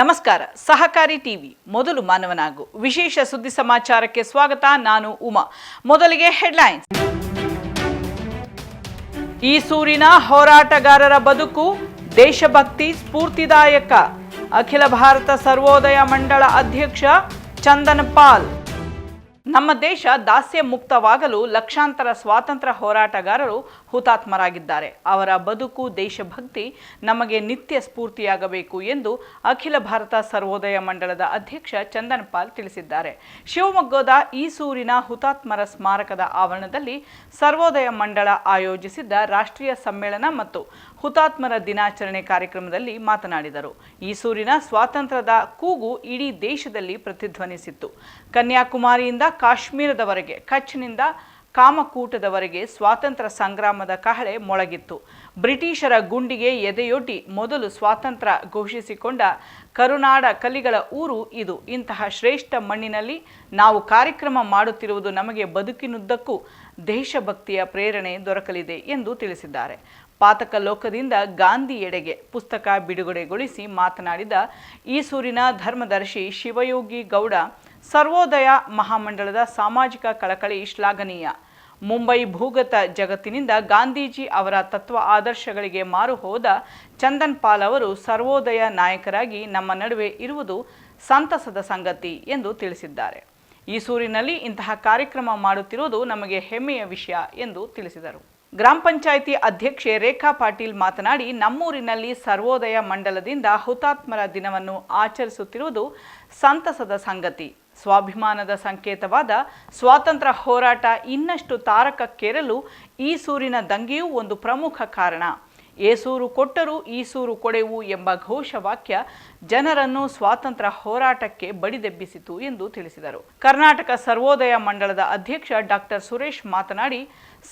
ನಮಸ್ಕಾರ. ಸಹಕಾರಿ ಟಿವಿ, ಮೊದಲು ಮಾನವನಾಗು. ವಿಶೇಷ ಸುದ್ದಿ ಸಮಾಚಾರಕ್ಕೆ ಸ್ವಾಗತ, ನಾನು ಉಮಾ. ಮೊದಲಿಗೆ ಹೆಡ್ಲೈನ್ಸ್. ಈ ಸೂರಿನ ಹೋರಾಟಗಾರರ ಬದುಕು ದೇಶಭಕ್ತಿ ಸ್ಫೂರ್ತಿದಾಯಕ. ಅಖಿಲ ಭಾರತ ಸರ್ವೋದಯ ಮಂಡಳ ಅಧ್ಯಕ್ಷ ಚಂದನ್ ಪಾಲ್. ನಮ್ಮ ದೇಶ ದಾಸ್ಯ ಮುಕ್ತವಾಗಲು ಲಕ್ಷಾಂತರ ಸ್ವಾತಂತ್ರ್ಯ ಹೋರಾಟಗಾರರು ಹುತಾತ್ಮರಾಗಿದ್ದಾರೆ. ಅವರ ಬದುಕು, ದೇಶಭಕ್ತಿ ನಮಗೆ ನಿತ್ಯ ಸ್ಫೂರ್ತಿಯಾಗಬೇಕು ಎಂದು ಅಖಿಲ ಭಾರತ ಸರ್ವೋದಯ ಮಂಡಳದ ಅಧ್ಯಕ್ಷ ಚಂದನ್ ಪಾಲ್ ತಿಳಿಸಿದ್ದಾರೆ. ಶಿವಮೊಗ್ಗದ ಈಸೂರಿನ ಹುತಾತ್ಮರ ಸ್ಮಾರಕದ ಆವರಣದಲ್ಲಿ ಸರ್ವೋದಯ ಮಂಡಳ ಆಯೋಜಿಸಿದ್ದ ರಾಷ್ಟ್ರೀಯ ಸಮ್ಮೇಳನ ಮತ್ತು ಹುತಾತ್ಮರ ದಿನಾಚರಣೆ ಕಾರ್ಯಕ್ರಮದಲ್ಲಿ ಮಾತನಾಡಿದರು. ಈಸೂರಿನ ಸ್ವಾತಂತ್ರ್ಯದ ಕೂಗು ಇಡೀ ದೇಶದಲ್ಲಿ ಪ್ರತಿಧ್ವನಿಸಿತ್ತು. ಕನ್ಯಾಕುಮಾರಿಯಿಂದ ಕಾಶ್ಮೀರದವರೆಗೆ, ಕಚ್ನಿಂದ ಕಾಮಕೂಟದವರೆಗೆ ಸ್ವಾತಂತ್ರ್ಯ ಸಂಗ್ರಾಮದ ಕಹಳೆ ಮೊಳಗಿತ್ತು. ಬ್ರಿಟಿಷರ ಗುಂಡಿಗೆ ಎದೆಯೊಡ್ಡಿ ಮೊದಲು ಸ್ವಾತಂತ್ರ್ಯ ಘೋಷಿಸಿಕೊಂಡ ಕರುನಾಡ ಕಲಿಗಳ ಊರು ಇದು. ಇಂತಹ ಶ್ರೇಷ್ಠ ಮಣ್ಣಿನಲ್ಲಿ ನಾವು ಕಾರ್ಯಕ್ರಮ ಮಾಡುತ್ತಿರುವುದು ನಮಗೆ ಬದುಕಿನುದ್ದಕ್ಕೂ ದೇಶಭಕ್ತಿಯ ಪ್ರೇರಣೆ ದೊರಕಲಿದೆ ಎಂದು ತಿಳಿಸಿದ್ದಾರೆ. ಪಾತಕ ಲೋಕದಿಂದ ಗಾಂಧಿ ಎಡೆಗೆ ಪುಸ್ತಕ ಬಿಡುಗಡೆಗೊಳಿಸಿ ಮಾತನಾಡಿದ ಈಸೂರಿನ ಧರ್ಮದರ್ಶಿ ಶಿವಯೋಗಿ ಗೌಡ ಸರ್ವೋದಯ ಮಹಾಮಂಡಳದ ಸಾಮಾಜಿಕ ಕಳಕಳಿ ಶ್ಲಾಘನೀಯ. ಮುಂಬೈ ಭೂಗತ ಜಗತ್ತಿನಿಂದ ಗಾಂಧೀಜಿ ಅವರ ತತ್ವ ಆದರ್ಶಗಳಿಗೆ ಮಾರು ಹೋದ ಚಂದನ್ ಪಾಲ್ ಅವರು ಸರ್ವೋದಯ ನಾಯಕರಾಗಿ ನಮ್ಮ ನಡುವೆ ಇರುವುದು ಸಂತಸದ ಸಂಗತಿ ಎಂದು ತಿಳಿಸಿದ್ದಾರೆ. ಈ ಸೂರಿನಲ್ಲಿ ಇಂತಹ ಕಾರ್ಯಕ್ರಮ ಮಾಡುತ್ತಿರುವುದು ನಮಗೆ ಹೆಮ್ಮೆಯ ವಿಷಯ ಎಂದು ತಿಳಿಸಿದರು. ಗ್ರಾಮ ಪಂಚಾಯಿತಿ ಅಧ್ಯಕ್ಷೆ ರೇಖಾ ಪಾಟೀಲ್ ಮಾತನಾಡಿ, ನಮ್ಮೂರಿನಲ್ಲಿ ಸರ್ವೋದಯ ಮಂಡಲದಿಂದ ಹುತಾತ್ಮರ ದಿನವನ್ನು ಆಚರಿಸುತ್ತಿರುವುದು ಸಂತಸದ ಸಂಗತಿ. ಸ್ವಾಭಿಮಾನದ ಸಂಕೇತವಾದ ಸ್ವಾತಂತ್ರ್ಯ ಹೋರಾಟ ಇನ್ನಷ್ಟು ತಾರಕಕ್ಕೇರಲು ಈ ಸೂರಿನ ದಂಗೆಯೂ ಒಂದು ಪ್ರಮುಖ ಕಾರಣ. ಏಸೂರು ಕೊಟ್ಟರೂ ಈಸೂರು ಕೊಡೆವು ಎಂಬ ಘೋಷವಾಕ್ಯ ಜನರನ್ನು ಸ್ವಾತಂತ್ರ್ಯ ಹೋರಾಟಕ್ಕೆ ಬಡಿದೆಬ್ಬಿಸಿತು ಎಂದು ತಿಳಿಸಿದರು. ಕರ್ನಾಟಕ ಸರ್ವೋದಯ ಮಂಡಳದ ಅಧ್ಯಕ್ಷ ಡಾಕ್ಟರ್ ಸುರೇಶ್ ಮಾತನಾಡಿ,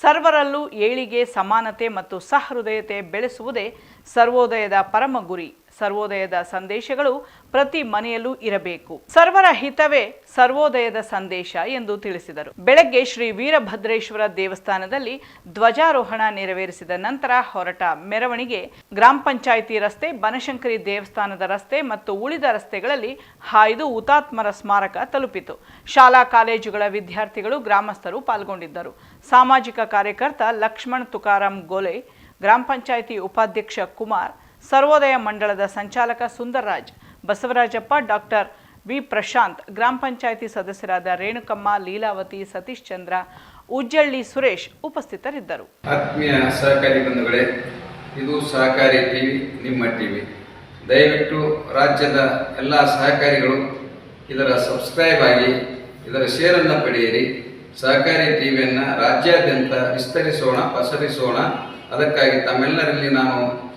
ಸರ್ವರಲ್ಲೂ ಏಳಿಗೆ ಸಮಾನತೆ ಮತ್ತು ಸಹೃದಯತೆ ಬೆಳೆಸುವುದೇ ಸರ್ವೋದಯದ ಪರಮ ಗುರಿ. ಸರ್ವೋದಯದ ಸಂದೇಶಗಳು ಪ್ರತಿ ಮನೆಯಲ್ಲೂ ಇರಬೇಕು. ಸರ್ವರ ಹಿತವೇ ಸರ್ವೋದಯದ ಸಂದೇಶ ಎಂದು ತಿಳಿಸಿದರು. ಬೆಳಗ್ಗೆ ಶ್ರೀ ವೀರಭದ್ರೇಶ್ವರ ದೇವಸ್ಥಾನದಲ್ಲಿ ಧ್ವಜಾರೋಹಣ ನೆರವೇರಿಸಿದ ನಂತರ ಹೊರಟ ಮೆರವಣಿಗೆ ಗ್ರಾಮ ಪಂಚಾಯಿತಿ ರಸ್ತೆ, ಬನಶಂಕರಿ ದೇವಸ್ಥಾನದ ರಸ್ತೆ ಮತ್ತು ಉಳಿದ ರಸ್ತೆಗಳಲ್ಲಿ ಹಾಯ್ದು ಹುತಾತ್ಮರ ಸ್ಮಾರಕ ತಲುಪಿತು. ಶಾಲಾ, ಕಾಲೇಜುಗಳ ವಿದ್ಯಾರ್ಥಿಗಳು, ಗ್ರಾಮಸ್ಥರು ಪಾಲ್ಗೊಂಡಿದ್ದರು. ಸಾಮಾಜಿಕ ಕಾರ್ಯಕರ್ತ ಲಕ್ಷ್ಮಣ್ ತುಕಾರಾಂ ಗೋಲೆ, ಗ್ರಾಮ ಪಂಚಾಯಿತಿ ಉಪಾಧ್ಯಕ್ಷ ಕುಮಾರ್ ಸರ್ವೋದಯ ಮಂಡಳದ ಸಂಚಾಲಕ ಸುಂದರ್ರಾಜ್, ಬಸವರಾಜಪ್ಪ, ಡಾಕ್ಟರ್ ವಿ ಪ್ರಶಾಂತ್, ಗ್ರಾಮ ಪಂಚಾಯಿತಿ ಸದಸ್ಯರಾದ ರೇಣುಕಮ್ಮ, ಲೀಲಾವತಿ, ಸತೀಶ್ ಚಂದ್ರ, ಉಜ್ಜಳ್ಳಿ ಸುರೇಶ್ ಉಪಸ್ಥಿತರಿದ್ದರು. ಆತ್ಮೀಯ ಸಹಕಾರಿ ಬಂಧುಗಳೇ, ಇದು ಸಹಕಾರಿ ಟಿವಿ, ನಿಮ್ಮ ಟಿವಿ. ದಯವಿಟ್ಟು ರಾಜ್ಯದ ಎಲ್ಲ ಸಹಕಾರಿಗಳು ಇದರ ಸಬ್ಸ್ಕ್ರೈಬ್ ಆಗಿ, ಇದರ ಶೇರನ್ನು ಪಡೆಯಿರಿ. ಸಹಕಾರಿ ಟಿವಿಯನ್ನು ರಾಜ್ಯಾದ್ಯಂತ ವಿಸ್ತರಿಸೋಣ, ಪಸರಿಸೋಣ. ಅದಕ್ಕಾಗಿ ತಮ್ಮೆಲ್ಲರಲ್ಲಿ ನಾನು